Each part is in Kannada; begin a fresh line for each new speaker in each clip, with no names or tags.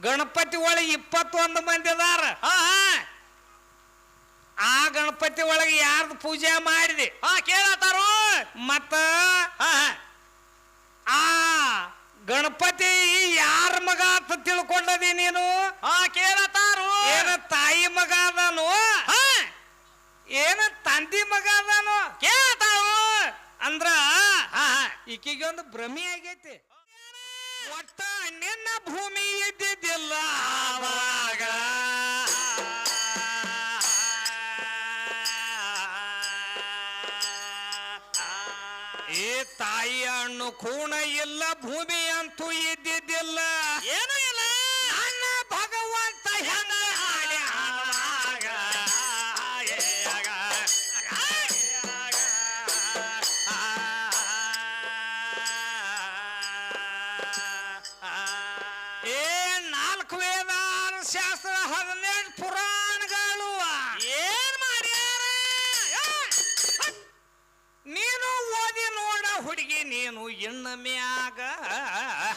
ಗಣಪತಿ ಒಳಗೆ ಇಪ್ಪತ್ತೊಂದು ಮಂದಿ ಅದಾರ. ಆ ಗಣಪತಿ ಒಳಗೆ ಯಾರ್ದು ಪೂಜೆ ಮಾಡಿದೆ?
ಹಾ ಕೇಳತ್ತಾರು.
ಮತ್ತ ಆ ಗಣಪತಿ ಯಾರ ಮಗ ಅಂತ ತಿಳ್ಕೊಂಡದಿ ನೀನು?
ಹಾ ಕೇಳತ್ತಾರು.
ಏನ ತಾಯಿ ಮಗ ಅದಾನು?
ಹಾ.
ಏನ ತಂದಿ ಮಗ ಅದಾನು?
ಕೇಳತ್ತಾರು
ಅಂದ್ರ ಈಕಿಗೆ ಒಂದು ಭ್ರಮೆ ಆಗೈತಿ. ಒಟ್ಟ ನಿನ್ನ ಭೂಮಿ ಇದ್ದಿದ್ದಿಲ್ಲ ಆವಾಗ. ಏ ತಾಯಿ ಹಣ್ಣು ಕೂಣ ಇಲ್ಲ ಭೂಮಿ ಅಂತೂ ಇದ್ದಿದ್ದಿಲ್ಲ.
ಏನು ಇಲ್ಲ?
ನನ್ನ ಭಗವಂತ ಹೆಂಗ ನಾಲ್ಕು ವೇದ ಶಾಸ್ತ್ರ ಹದಿನೆಂಟು ಪುರಾಣಗಳು.
ಏನ್ ಮಾಡ್ಯಾರ?
ನೀನು ಓದಿ ನೋಡ ಹುಡುಗಿ ನೀನು ಇನ್ನ ಮ್ಯಾಗ.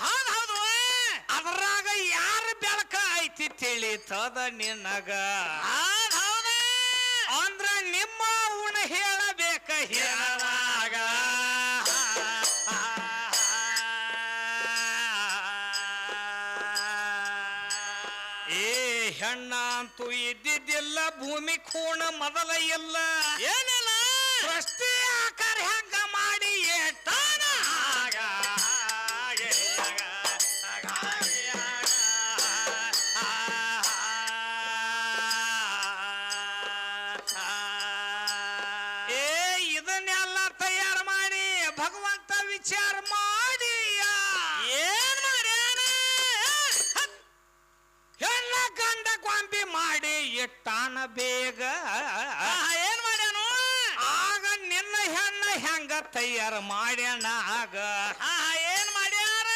ಹೌದೌದು ಅದರಾಗ
ಅದ್ರಾಗ ಯಾರ ಬೆಳಕ ಐತಿ ತಿಳಿತದ ನಿನಗ. ಅಂದ್ರ ನಿಮ್ಮ ಉಣ ಹೇಳಬೇಕ ಹೇಳದಾಗ ಭೂಮಿ ಕೋಣ ಮೊದಲ ಎಲ್ಲ
ಏನಿಲ್ಲ?
ಇಟ್ಟಾನ ಬೇಗ.
ಏನ್ ಮಾಡ್ಯಾನು?
ಆಗ ನಿನ್ನ ಹೆಣ್ಣ ಹೆಂಗ ತಯಾರು ಮಾಡ್ಯಾನ ಆಗ.
ಆ, ಏನ್ ಮಾಡ್ಯಾರ?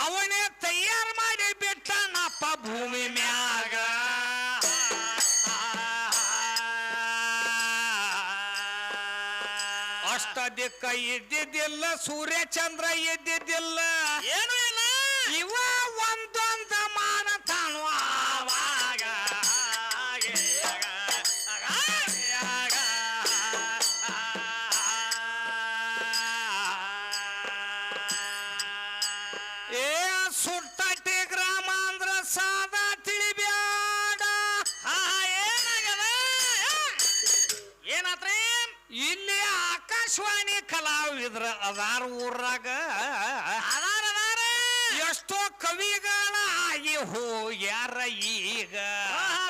ಅವನೇ ತಯಾರು ಮಾಡಿ ಬಿಟ್ಟನಪ್ಪ ಭೂಮಿ ಮ್ಯಾಗ. ಅಷ್ಟ ದಿಕ್ಕ ಇದ್ದಿದ್ದಿಲ್ಲ ಸೂರ್ಯ ಚಂದ್ರ ಇದ್ದಿದ್ದಿಲ್ಲ.
ಏನು ಇಲ್ಲ?
ಇವ ಒಂದೊಂದ ಏ ಸುಟ್ಟಟ್ಟಿ ಗ್ರಾಮ ಅಂದ್ರ ಸಾದಾ ತಿಳಿಬ್ಯಾಡ.
ಏನಾಗದ ಏನಾತ್ರಿ?
ಇಲ್ಲಿ ಆಕಾಶವಾಣಿ ಕಲಾವಿದ್ರ ಅದಾರ ಊರಾಗ.
ಅದಾರ ಅದಾರ.
ಎಷ್ಟೋ ಕವಿಗಳ ಆಗಿ ಹೋಗ್ಯಾರ ಈಗ.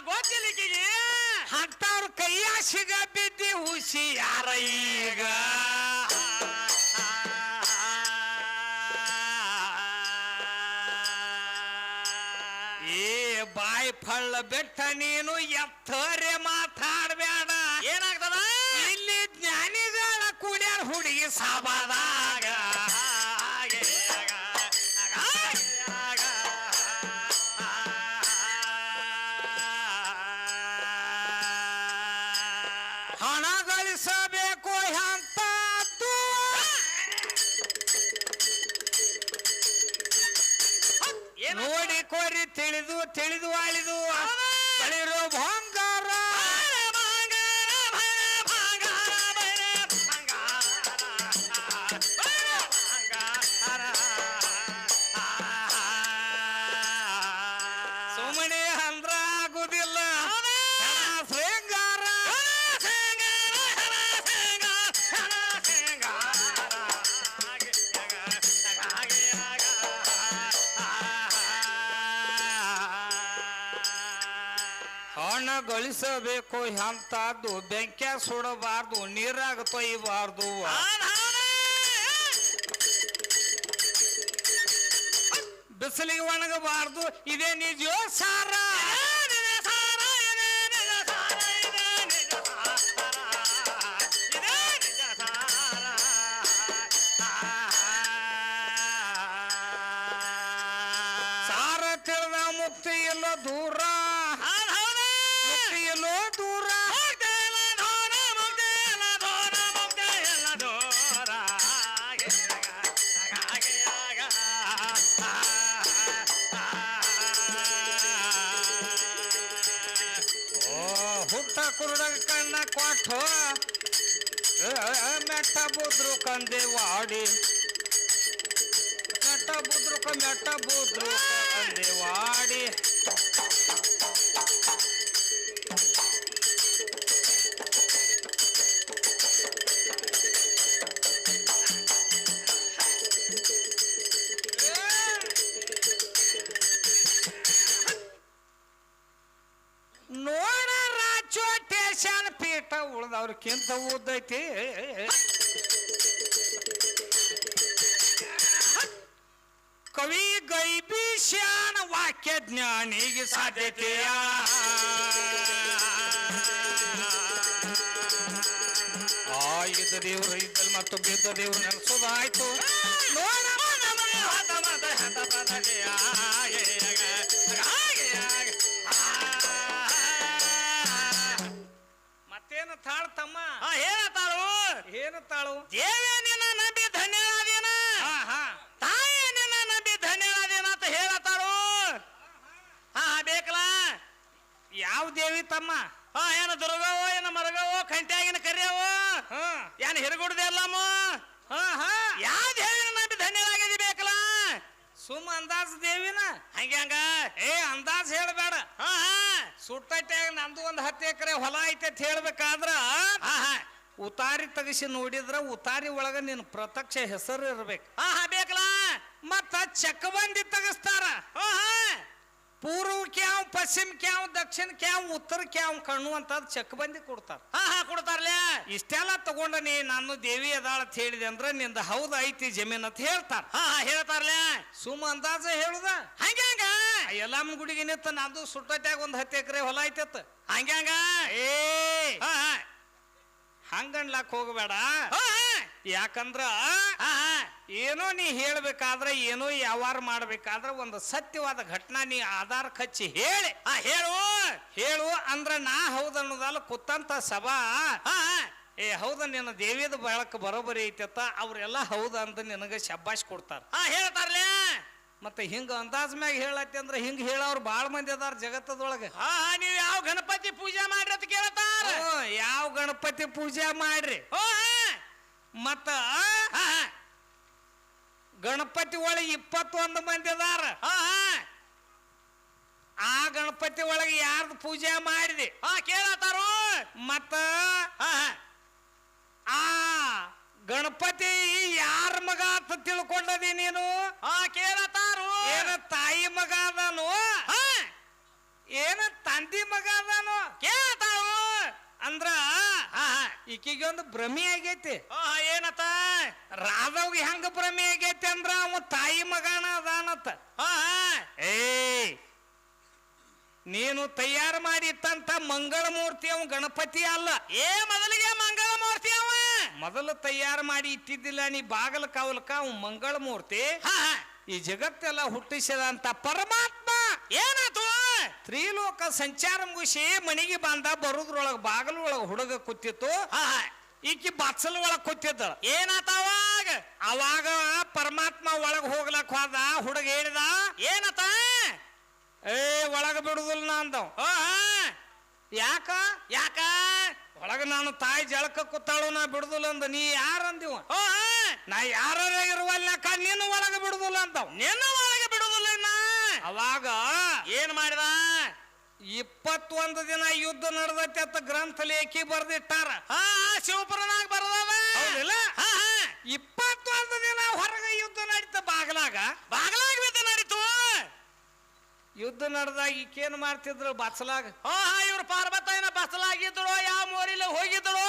ಗೊತ್ತಿಲ್ಲ.
ಅಂತವ್ರ ಕೈಯ ಸಿಗ ಬಿದ್ದಿ ಹುಸಿ ಯಾರ ಈಗ. ಬೆಟ್ಟ ನೀನು ಎತ್ತರೆ ಮಾತಾಡ್ಬೇಡ.
ಏನಾಗ್ತದ?
ಇಲ್ಲಿ ಜ್ಞಾನಿಗಳ ಕೂಡ ಹುಡುಗಿ ಸಾಬಾದಾಗ ನೋಡಿ ಕೋರಿ ತಿಳಿದು ತಿಳಿದು ಆಳಿದು. ಗಳಿಸಬೇಕು ಎಂತದ್ದು? ಬೆಂಕ್ಯ ಸುಡಬಾರ್ದು ನೀರಾಗ ತೊಯ್ಯಬಾರ್ದು ಬಿಸಿಲಿಗೆ ಒಣಗಬಾರ್ದು ಇದೇ ನಿಜ. ಸಾರ. ಸಾರ ತಿಳಿದ ಮುಕ್ತಿ ಇಲ್ಲ ದೂರ. ಕುರುಡಗ ಕಣ್ಣ ಕೊಟ್ಟು ಮೆಟ್ಟ ಬುದ್ರು ಕಂದೆ ವಾಡಿ ಮೆಟ್ಟ ಬುದ್ರುಕ ಮೆಟ್ಟ ಬುದ್ರು ಕಂದೆ ವಾಡಿ ಉಳ್ದವ್ರಕ್ಕಿಂತ ಉದ್ದೈತಿ ಕವಿ ಗೈಬಿ ಗೈಬೀಶ್ಯಾನ ವಾಕ್ಯ ಜ್ಞಾನಿಗೆ ಸಾಧ್ಯತೆಯ. ಇದ್ದ ದೇವ್ರು ಇದ್ದಲ್ಲಿ ಮತ್ತು ಬಿದ್ದ ದೇವ್ರು ನೆನೆಸೋದಾಯ್ತು. ನೋಡ ಮನ ತಾಳ ತಮ್ಮ?
ಏನ ತಾಳು?
ಏನು ತಾಳು?
ದೇವೇ ನಿನ್ನ ನಂಬಿ
ಹಾ
ತಾಯಿ ನಿನ್ನ ನಂಬಿ ಧನ್ಯವಾದೇನ ಅಂತ ಹೇಳತಾಳು ಹಾ ಬೇಕಲ್ಲ?
ಯಾವ ದೇವಿ ತಮ್ಮ?
ಹಾ ಏನ ದುರ್ಗವೋ ಏನ ಮರಗವೋ ಕಂಟ್ಯಾಗಿನ ಕರಿಯವೋ?
ಹಾ.
ಏನ್ ಹಿರಗುಡ್ದೆ ಅಲ್ಲಮ್ಮ?
ಹಾ ಹಾ.
ಯಾವ ಬೇಕಲ್ಲ
ಸುಮ್ಮ ಅಂದಾಜ್ ದೇವಿನ?
ಹಂಗೆ ಹಂಗ?
ಏ ಅಂದಾಜ್ ಹೇಳ್ಬೇಡ.
ಹಾ
ಸುಟ್ಟಟ್ಯಾಗ ನಂದು ಒಂದ್ ಹತ್ತು ಎಕರೆ ಹೊಲ ಐತೆ ಅಂತ ಹೇಳ್ಬೇಕಾದ್ರ ಉತಾರಿ ತಗಸಿ ನೋಡಿದ್ರ ಉತಾರಿ ಒಳಗ ನಿನ್ ಪ್ರತ್ಯಕ್ಷ ಹೆಸರು ಇರ್ಬೇಕು.
ಹಾ ಹಾ ಬೇಕಲ್ಲ.
ಮತ್ತ ಚಕ್ಕಬಂದಿ ಬಂದಿ ತಗಸ್ತಾರ.
ಹಾ.
ಪೂರ್ವ ಕ್ಯಾವ್ ಪಶ್ಚಿಮ ಕ್ಯಾವ್ ದಕ್ಷಿಣ ಕ್ಯಾವ್ ಉತ್ತರ ಕ್ಯಾವ್ ಕಣ್ಣು ಅಂತ ಚಕ್ಕಬಂದಿ ಕೊಡ್ತಾರ.
ಹಾ ಹಾ ಕೊಡ್ತಾರ್ಲೆ?
ಇಷ್ಟೆಲ್ಲ ತಗೊಂಡ ನೀ ನಾನು ದೇವಿ ಅದಾಳ ಅಂತ ಹೇಳಿದೆ ಅಂದ್ರೆ ನಿಂದ ಹೌದ ಐತಿ ಜಮೀನ್ ಅಂತ ಹೇಳ್ತಾರ.
ಹಾ ಹಾ ಹೇಳ್ತಾರ್ಲೆ?
ಸುಮ್ಮ ಅಂದಾಜ ಹೇಳುದ?
ಹಂಗೆ ಹಂಗ?
ಎಲ್ಲಮ್ಮ ಗುಡಿಗೆ ನಿಂತ ನಂದು ಸುಟ್ಟಟ್ಯಾಗ ಒಂದ್ ಹತ್ತು ಎಕರೆ ಹೊಲ ಐತಿತ್ತು
ಹಂಗೆ
ಏ!
ಹಾ ಹಾ.
ಹಂಗನ್ಲಾಕ್ ಹೋಗಬೇಡ. ಯಾಕಂದ್ರ ಏನೋ ನೀ ಹೇಳಬೇಕಾದ್ರೆ ಏನೋ ವ್ಯವಹಾರ ಮಾಡಬೇಕಾದ್ರೆ ಒಂದು ಸತ್ಯವಾದ ಘಟನಾ ನೀ ಆಧಾರ ಕಚ್ಚಿ ಹೇಳಿ.
ಆ ಹೇಳು.
ಹೇಳು ಅಂದ್ರೆ ನಾ ಹೌದನ್ನೋದಲ್ಲ ಕುತ್ತಂತ ಸಭಾ. ಏ ಹೌದ ನಿನ್ನ ದೇವಿದ ಬಳಕ ಬರೋಬರಿ ಐತತ್ತ ಅವರೆಲ್ಲ ಹೌದ ಅಂತ ನಿನಗೆ ಶಬ್ಬಾಷ್ ಕೊಡ್ತಾರ.
ಆ ಹೇಳ್ತಾರಲೇ.
ಮತ್ತೆ ಹಿಂಗ ಅಂದಾಜ್ ಮ್ಯಾಗ ಹೇಳತ್ತಿ ಅಂದ್ರೆ ಹಿಂಗ ಹೇಳವ್ರು ಬಾಳ ಮಂದಿ ಅದಾರ ಜಗತ್ತದೊಳಗೆ.
ಹಾ ನೀವ್ ಯಾವ ಗಣಪತಿ ಪೂಜೆ ಮಾಡ್ರಿ ಅಂತ ಕೇಳ್ತಾರ.
ಯಾವ ಗಣಪತಿ ಪೂಜೆ ಮಾಡ್ರಿ. ಮತ್ತ ಗಣಪತಿ ಒಳಗೆ ಇಪ್ಪತ್ತೊಂದು ಮಂದಿ ಅದಾರ. ಆ ಗಣಪತಿ ಒಳಗೆ ಯಾರ್ದು ಪೂಜೆ ಮಾಡಿದೆ?
ಹಾ ಕೇಳತಾರು
ಮತ್ತ ಆ ಗಣಪತಿ ಯಾರ ಮಗ ಅಂತ ತಿಳ್ಕೊಂಡದಿ ನೀನು?
ಆ ಕೇಳತಾರು
ಏನ ತಾಯಿ ಮಗ ಅದಾನು?
ಹಾ.
ಏನ ತಂದಿ ಮಗ ಅದಾನು?
ಕೇಳ್ತಾರು
ಅಂದ್ರ ಈಕಿಗೆ ಒಂದು ಭ್ರಮೆ ಆಗೈತಿ.
ಏನತ್ತ?
ರಾಧವ್ಗೆ ಹೆಂಗ ಭ್ರಮೆ ಆಗೈತಿ ಅಂದ್ರ ಅವ ತಾಯಿ ಮಗನ ಅದಾನತ್ತ ಏ ನೀನು ತಯಾರು ಮಾಡಿತ್ತಂತ ಮಂಗಳ ಮೂರ್ತಿ ಅವ ಗಣಪತಿ ಅಲ್ಲ.
ಏ ಮೊದಲಿಗೆ ಮಂಗಳ ಮೂರ್ತಿ ಅವ.
ಮೊದಲು ತಯಾರು ಮಾಡಿ ಇಟ್ಟಿದ್ದಿಲ್ಲ ನೀ ಬಾಗಲ ಕಾವಲಕ ಅವ ಮಂಗಳ ಮೂರ್ತಿ ಈ ಜಗತ್ತೆಲ್ಲ ಹುಟ್ಟಿಸಿದಂತ ಪರಮಾತ್ಮ.
ಏನಾತು?
ತ್ರಿಲೋಕ ಸಂಚಾರ ಮುಗಿಸಿ ಮನೆಗೆ ಬಂದ ಬರುದ್ರೊಳಗ ಬಾಗಲೊಳಗ ಹುಡುಗ ಕೂತಿತ್ತು. ಈಕಿ ಬಾತ್ಸಲ್ ಒಳಗ ಕೂತಿದ್ದ.
ಏನಾತ ಅವಾಗ?
ಅವಾಗ ಪರಮಾತ್ಮ ಒಳಗ ಹೋಗ್ಲಕ್ ಹೋದ ಹುಡುಗ ಹೇಳಿದ
ಏನತ?
ಏ ಒಳಗ ಬಿಡುದಿಲ್ಲ ನಾ ಅಂದವ್ ಯಾಕ?
ಯಾಕ?
ಒಳಗ ನಾನು ತಾಯಿ ಜಳಕ ಕೂತಾಳು ನಾ ಬಿಡುದಿಲ್ಲ ಅಂದ. ನೀ ಯಾರ ಅಂದಿವ? ನಾ ಯಾರ ಇರುವಲ್ಲಕ್ಕ ನಿನ್ನ ಒಳಗ ಬಿಡುದಿಲ್ಲ ಅಂದವ್.
ನಿನ್ನ ಒಳಗ ಬಿಡುದಿಲ್ಲ
ಅವಾಗ
ಏನ್ ಮಾಡಿದ?
ಇಪ್ಪತ್ತೊಂದು ದಿನ ಯುದ್ಧ ನಡೆದೈತೆ ಅಂತ ಗ್ರಂಥ ಲೇಖಿ ಬರ್ದಿಟ್ಟಾರ.
ಹಾ ಶಿವಪುರನಾಗ ಬರದವ.
ಇಪ್ಪತ್ತೊಂದು ದಿನ ಹೊರಗೆ ಯುದ್ಧ ನಡೀತ ಬಾಗಲಾಗ?
ಬಾಗಲಾಗ ಯುದ್ಧ ನಡೀತು.
ಯುದ್ಧ ನಡೆದಾಗ ಈಕೇನ್ ಮಾಡ್ತಿದ್ರು ಬಸಲಾಗ?
ಹಾ ಹಾ ಇವ್ರು ಪಾರ್ವತಯ್ಯನ ಬಸಲಾಗಿದ್ದಳು ಯಾವ ಮೋರಿಲಿ ಹೋಗಿದ್ದಳು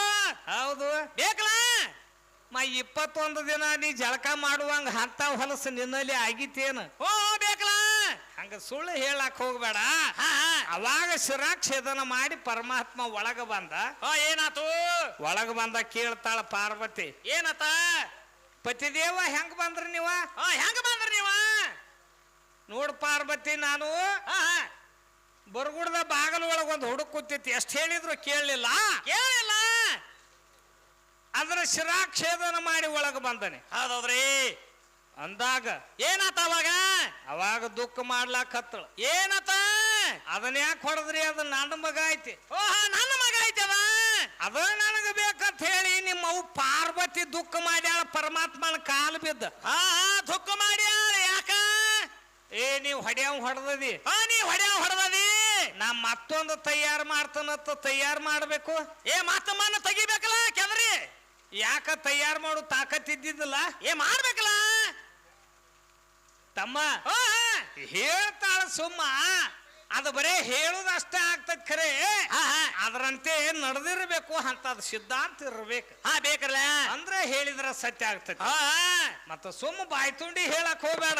ಹೌದು.
ಬೇಕಲ್ಲ
ಮ ಇಪ್ಪತ್ತೊಂದು ದಿನ ನೀ ಜಳಕ ಮಾಡುವಂಗ ಹಂತ ಹೊಲಸು ನಿನ್ನಲ್ಲಿ ಆಗಿತ್ತೇನು?
ಬೇಕಲ್ಲ
ಹಂಗ ಸುಳ್ಳು ಹೇಳಕ್ ಹೋಗ್ಬೇಡ. ಅವಾಗ ಶಿರಾಕ್ಷೇದನ ಮಾಡಿ ಪರಮಾತ್ಮ ಒಳಗ ಬಂದ.
ಏನಾತು?
ಒಳಗ ಬಂದ ಕೇಳ್ತಾಳ ಪಾರ್ವತಿ.
ಏನತ?
ಪತಿದೇವ ಹೆಂಗ್ ಬಂದ್ರಿ ನೀವ?
ಹೆಂಗ ಬಂದ್ರಿ ನೀವ?
ನೋಡ್ ಪಾರ್ವತಿ ನಾನು ಬರಗುಡ್ದ ಬಾಗಲ ಒಳಗ ಒಂದು ಹುಡುಕ್ ಕೂತಿತ್ತು. ಎಷ್ಟು ಹೇಳಿದ್ರು ಕೇಳಲಿಲ್ಲ.
ಕೇಳಿಲ್ಲ.
ಅದ್ರ ಶಿರಾಕ್ಷೇದನ ಮಾಡಿ ಒಳಗ ಬಂದನೆ.
ಹೌದೌದ್ರಿ.
ಅಂದಾಗ
ಏನಾತ ಅವಾಗ?
ಅವಾಗ ದುಃಖ ಮಾಡ್ಲಾಕ ಹತ್ತಳು.
ಏನತ?
ಅದನ್ನ ಯಾಕೆ ಹೊಡೆದ್ರಿ? ಅದು ನನ್ನ ಮಗ ಐತಿ.
ಓಹ ನನ್ನ ಮಗ ಐತಿ ಅದ?
ಅದ ನನಗ ಬೇಕಂತ ಹೇಳಿ ನಿಮ್ಮ ಅವು ಪಾರ್ವತಿ ದುಃಖ ಮಾಡ್ಯಾಳ ಪರಮಾತ್ಮನ ಕಾಲು ಬಿದ್ದ.
ಹಾ ಹಾ ದುಃಖ ಮಾಡ್ಯಾಳ ಯಾಕ?
ಏ ನೀವು ಹೊಡ್ಯಾವ್ ಹೊಡೆದದಿ?
ಹಾ ನೀ ಹೊಡ್ಯಾವ್ ಹೊಡೆದದಿ?
ನಾ ಮತ್ತೊಂದು ತಯಾರು ಮಾಡ್ತಾನತ್ತ ತಯಾರು ಮಾಡ್ಬೇಕು?
ಏ ಮತ್ತಮ್ಮನ್ನ ತೆಗಿಬೇಕಲ್ಲ ಕೆದ್ರಿ?
ಯಾಕ ತಯಾರು ಮಾಡು ತಾಕತ್ತಿದ್ದಿದ್ದಲ್ಲ
ಏ ಮಾಡ್ಬೇಕಲ್ಲ
ತಮ್ಮ. ಹೇಳ್ತಾಳ ಸುಮ್ಮ. ಅದು ಬರೇ ಹೇಳುದಷ್ಟೇ ಆಗ್ತದ ಖರೆ. ಅದರಂತೆ ನಡೆದಿರ್ಬೇಕು ಅಂತದ್ ಸಿದ್ಧಾಂತ ಇರ್ಬೇಕು.
ಹಾ ಬೇಕಲ್ಲ.
ಅಂದ್ರೆ ಹೇಳಿದ್ರೆ ಸತ್ಯ
ಆಗ್ತದೆ.
ಮತ್ತ ಸುಮ್ಮ ಬಾಯ್ತುಂಡಿ ಹೇಳಕ್ ಹೋಗ್ಬೇಡ.